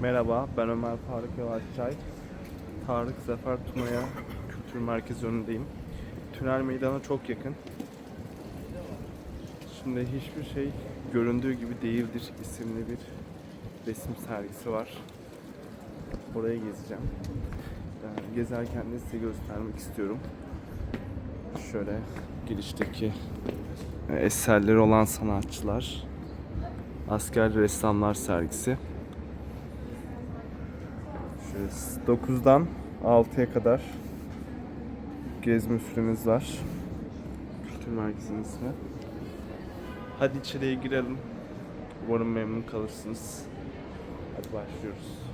Merhaba, ben Ömer Faruk Yavaşçay. Tarık Zafer Tuna'ya Kültür Merkezi önündeyim. Tünel meydana çok yakın. Şimdi hiçbir şey göründüğü gibi değildir isimli bir resim sergisi var. Oraya gezeceğim. Yani gezerken de size göstermek istiyorum. Şöyle girişteki eserleri olan sanatçılar. Asker ressamlar sergisi. Şöyle 9'dan 6'ya kadar gezme süremiz var. Kültür Merkezi'nin ismi. Hadi içeriye girelim. Umarım memnun kalırsınız. Hadi başlıyoruz.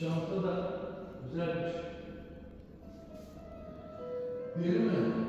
Çanta da güzelmiş. Deri mi?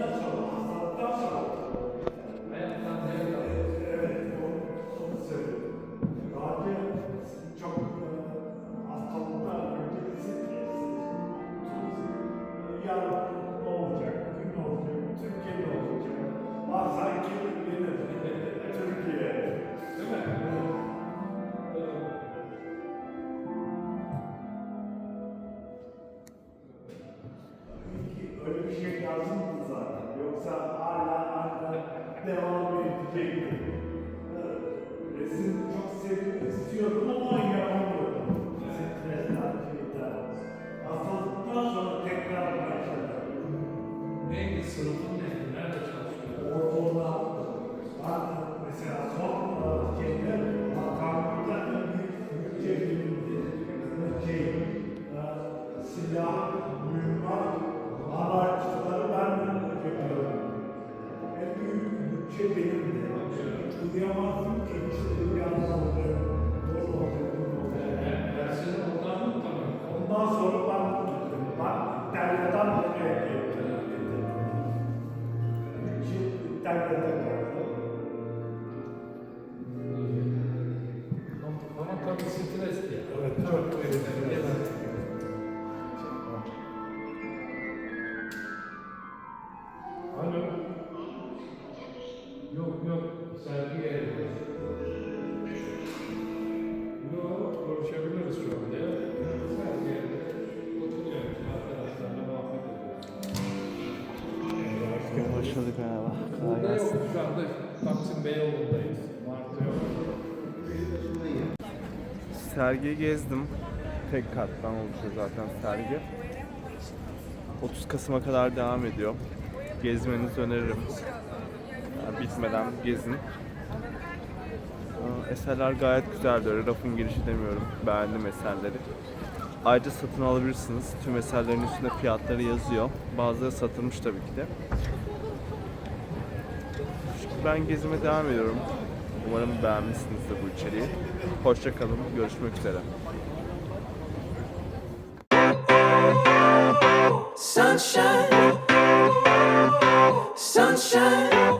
Thank you. Hala devam edecekti. Evet, Resim çok sevdim, istiyordum ama yapamıyordum. Stresten, şeyden. Hastalıktan sonra tekrar başladım. Neydi sınıfın büyük bütçe benimdi. Uyuyamazdım ki işte. Doğru olacak, doğru olacak. Ondan sonra ben ben İtalya'dan buraya geldim. Şimdi İtalya'da kaldım. Ama tabii stresli. Evet, çok Alo. Yok yok. Sergi yerinde. Yok konuşabiliriz şu anda ya. Sergi yerinde. Oturuyoruz arkadaşlarla muhabbet ediyoruz. Başladık merhaba. Kolay Burada yok şu anda Taksim Beyoğlu'ndayız. Martı yok. Sergiyi gezdim. Tek kattan oluşuyor zaten sergi. 30 Kasım'a kadar devam ediyor. Gezmenizi öneririm. Bitmeden gezin. Eserler gayet güzeldi. Öyle lafın girişi demiyorum. Beğendim eserleri. Ayrıca satın alabilirsiniz. Tüm eserlerin üstünde fiyatları yazıyor. Bazıları satılmış tabii ki de. Ben gezime devam ediyorum. Umarım beğenmişsinizdir bu içeriği. Hoşçakalın. Görüşmek üzere. Sunshine, sunshine.